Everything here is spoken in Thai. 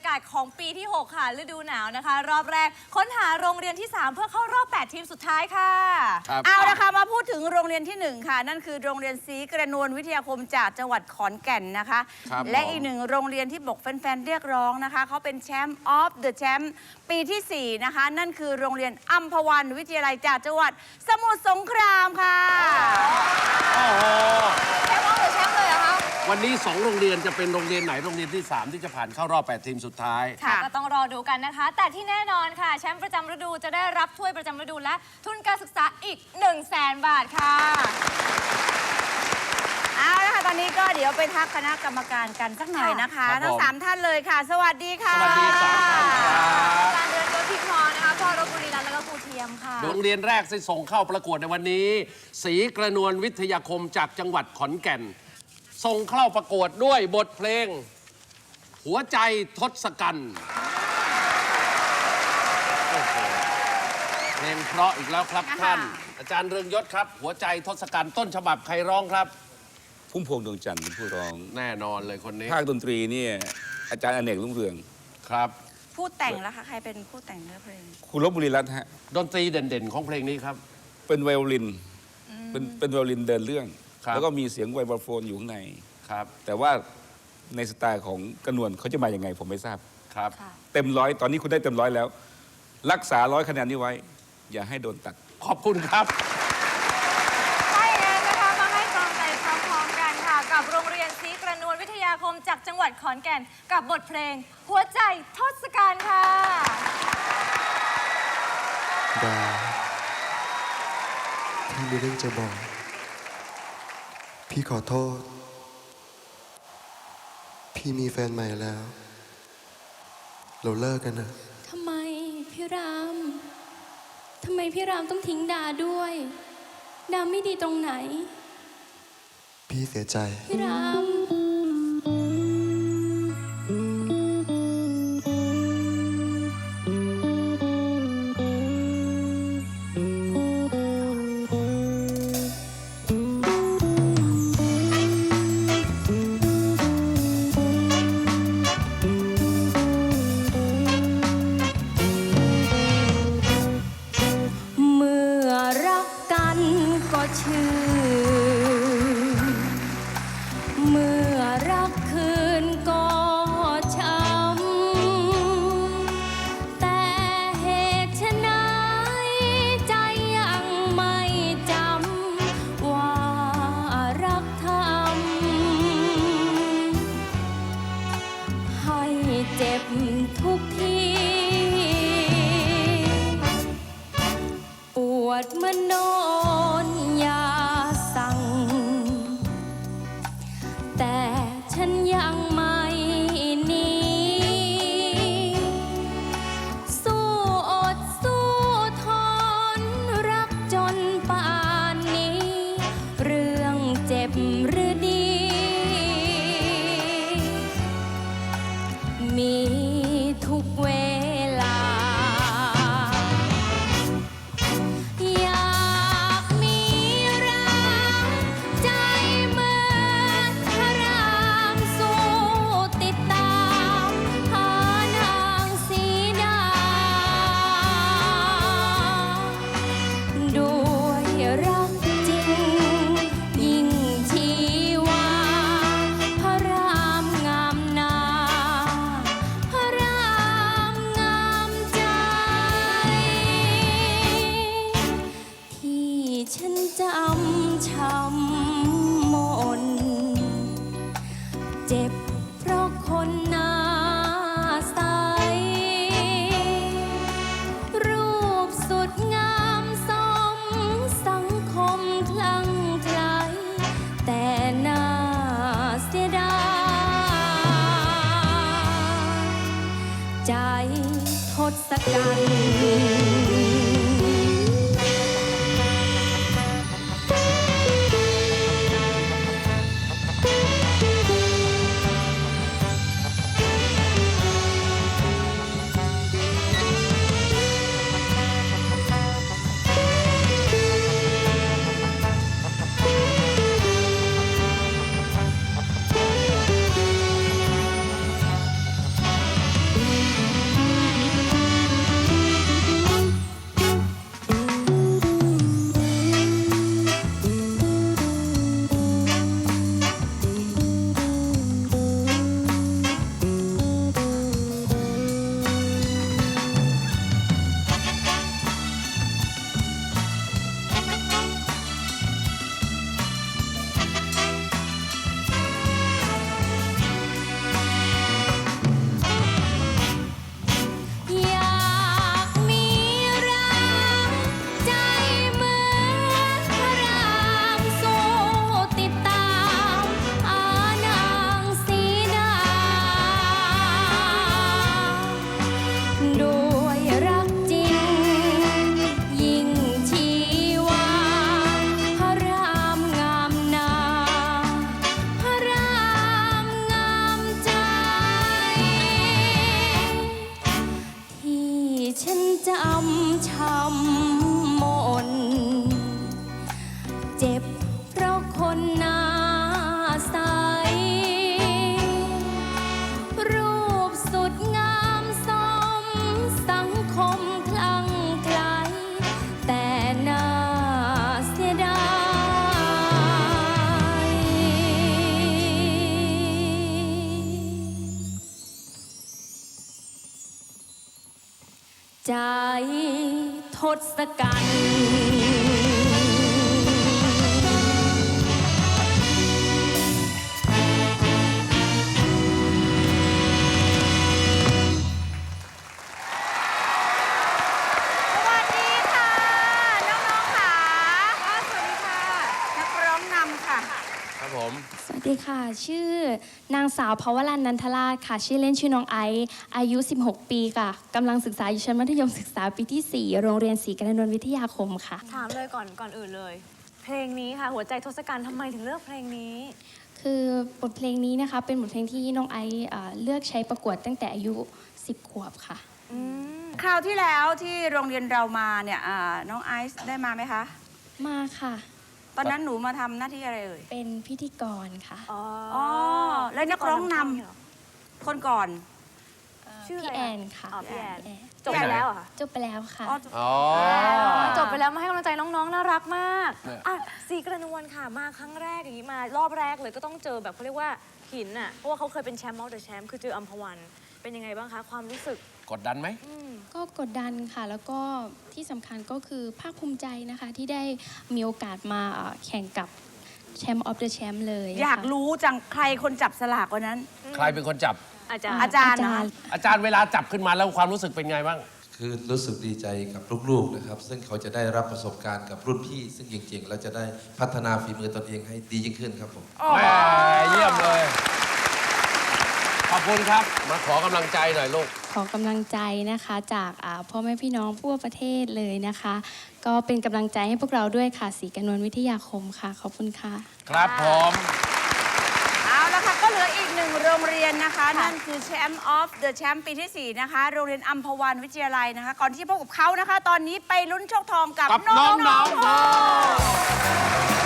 ากาศของปีที่ 6 ค่ะฤดูหนาวนะคะ รอบแรกค้นหาโรงเรียนที่ 3 เพื่อเข้ารอบ 8 ทีมสุดท้ายค่ะ ครับ เอาละค่ะมาพูดถึงโรงเรียนที่หนึ่งค่ะ นั่นคือโรงเรียนศรีกระนวลวิทยาคมจากจังหวัดขอนแก่นนะคะ ครับและผมอีกหนึ่งโรงเรียนที่บอกแฟนๆเรียกร้องนะคะเขาเป็นแชมป์ออฟเดอะแชมป์ปีทีสี่ 4 นะคะ นั่นคือโรงเรียนอัมพวันวิทยาลัยจากจังหวัดสมุทรสงครามค่ะ โอ้โห แชมป์ออฟหรือแชมป์เลยเหรอคะ วันนี้ 2 โรงเรียนจะเป็นโรงเรียนไหนโรงเรียนที่ 3 ที่จะผ่านเข้ารอบ 8 ทีมสุดท้าย ค่ะก็ต้องรอดูกันนะคะ แต่ที่แน่นอนค่ะ แชมป์ประจำฤดูจะได้รับถ้วยประจำฤดูและทุนการศึกษาอีก 1 0 0 0 0แสนบาทค่ะเอาละค่ะตอนนี้ก็เดี๋ยวไปทักคณะกรรมการกันสักหน่อยนะคะ ครับทั้งผมสามท่านเลยค่ะ สวัสดีค่ะสวัสดีสามท่านครับการเดินรถพิมอนะคะพอรบุรีรัตน์แล้วก็ครูเทียมค่ะ โรงเรียนแรกที่ส่งเข้าประกวดในวันนี้ศรีกระนวลวิทยาคมจากจังหวัดขอนแก่น ส่งเข้าประกวดด้วยบทเพลง หัวใจทศกัณฐ์โอ้โหเพลงเพราะอีกแล้วครับอ่าฮะท่าน อาจารย์เรืองยศครับ หัวใจทศกัณฐ์ต้นฉบับใครร้องครับ พุ่มพวงดวงจันทร์เป็นผู้ร้อง แน่นอนเลยคนนี้ภาคดนตรีเนี่ยอาจารย์อเนกรุ่งเรือง ครับ ผู้แต่งแล้วค่ะใครเป็นผู้แต่งเนื้อเพลง คุณลบบุรีรัตน์ฮะ ดนตรีเด่นๆ ของเพลงนี้ครับ เป็นไวโอลิน เป็นเป็นไวโอลินเดินเรื่อง ครับ แล้วก็มีเสียงไวโอโฟนอยู่ข้างใน ครับ แต่ว่าในสไตล์ของกระนวลเขาจะมาอย่างไง ผมไม่ทราบ ครับเต็มร้อยตอนนี้คุณได้เต็มร้อยแล้ว รักษาร้อยคะแนนนี้ไว้ อย่าให้โดนตัด ขอบคุณครับ ใช่แล้วนะคะมาให้กำลังใจพร้อมๆกันค่ะ กับโรงเรียนศรีกระนวลวิทยาคมจากจังหวัดขอนแก่น กับบทเพลง หัวใจทศกัณฐ์ค่ะ ดาพี่มีเรื่องจะบอก พี่ขอโทษ พี่มีแฟนใหม่แล้ว เราเลิกกันนะ ทำไมพี่ราม ทำไมพี่รามต้องทิ้งดาด้วย ดาไม่ดีตรงไหน พี่เสียใจ พี่ราม ท็บ เพราะคนหน้าใส รูปสุดงามสมสังคมคลั่งไคล้แต่น่าเสียดาย ใจทศกัณฐ์ ชื่อนางสาวภาวรันนันทราชค่ะ ชื่อเล่นชื่อน้องไอซ์อายุ 16 ปีค่ะกำลังศึกษาอยู่ชั้นมัธยมศึกษาปีที่ 4 โรงเรียนศรีกระนวลวิทยาคมค่ะ ถามเลยก่อนก่อนอื่นเลย เพลงนี้ค่ะ หัวใจทศกัณฐ์ทำไมถึงเลือกเพลงนี้ คือบทเพลงนี้นะคะ เป็นบทเพลงที่น้องไอซ์เอ่อเลือกใช้ประกวดตั้งแต่อายุ 10 ขวบค่ะ คราวที่แล้วที่โรงเรียนเรามาเนี่ยอ่าน้องไอซ์ได้มาไหมคะ มาค่ะ ตอนนั้นหนูมาทำหน้าที่อะไรเอ่ย เป็นพิธีกรค่ะ อ๋ออ๋อแล้วนักร้องนำเหรอคนก่อน ชื่ออะไรพี่แอนค่ะอ๋อพี่แอนพี่จบไปแล้วเหรอคะจบไปแล้วค่ะ อ๋ออ๋อ จบไปแล้วมาให้กำลังใจน้องๆ น่ารักมากเนี่ย อะสีกระนวลค่ะมาครั้งแรกอย่างนี้มารอบแรกเลยก็ต้องเจอแบบเขาเรียกว่าหินอะเพราะว่าเขาเคยเป็นแชมป์มอเตอร์แชมป์คือเจออัมพวันเป็นยังไงบ้างคะความรู้สึก กดดันไหม ก็กดดันค่ะ แล้วก็ที่สำคัญก็คือภาคภูมิใจนะคะ ที่ได้มีโอกาสมาเอ่อแข่งกับแชมป์ออฟเดอะแชมป์เลยอยากค่ะรู้จังใครคนจับสลากวันนั้น ใครเป็นคนจับ อาจารย์อาจารย์นะอาจารย์เวลาจับขึ้นมาแล้วความรู้สึกเป็นไงบ้าง คือรู้สึกดีใจกับลูกๆนะครับ ซึ่งเขาจะได้รับประสบการณ์กับรุ่นพี่ ซึ่งเก่งๆแล้วจะได้พัฒนาฝีมือตนเองให้ดียิ่งขึ้นครับผมแม่เยี่ยมเลยข อบคุณครับ มาขอกำลังใจหน่อยลูก ขอกำลังใจนะคะจากอ่าพ่อแม่พี่น้องทั่วประเทศเลยนะคะ ก็เป็นกำลังใจให้พวกเราด้วยค่ะสีกนวลวิทยาคมค่ะ ขอบคุณค่ะ ครับผม เอาละค่ะ ก็เหลืออีกหนึ่งโรงเรียนนะคะ นั่นคือแชมป์ออฟเดอะแชมป์ปีที่ 4 นะคะ โรงเรียนอัมพวันวิทยาลัยนะคะ ก่อนที่จะพบกับเขานะคะ ตอนนี้ไปลุ้นโชคทองกับกับน้น้อองงน้องๆๆ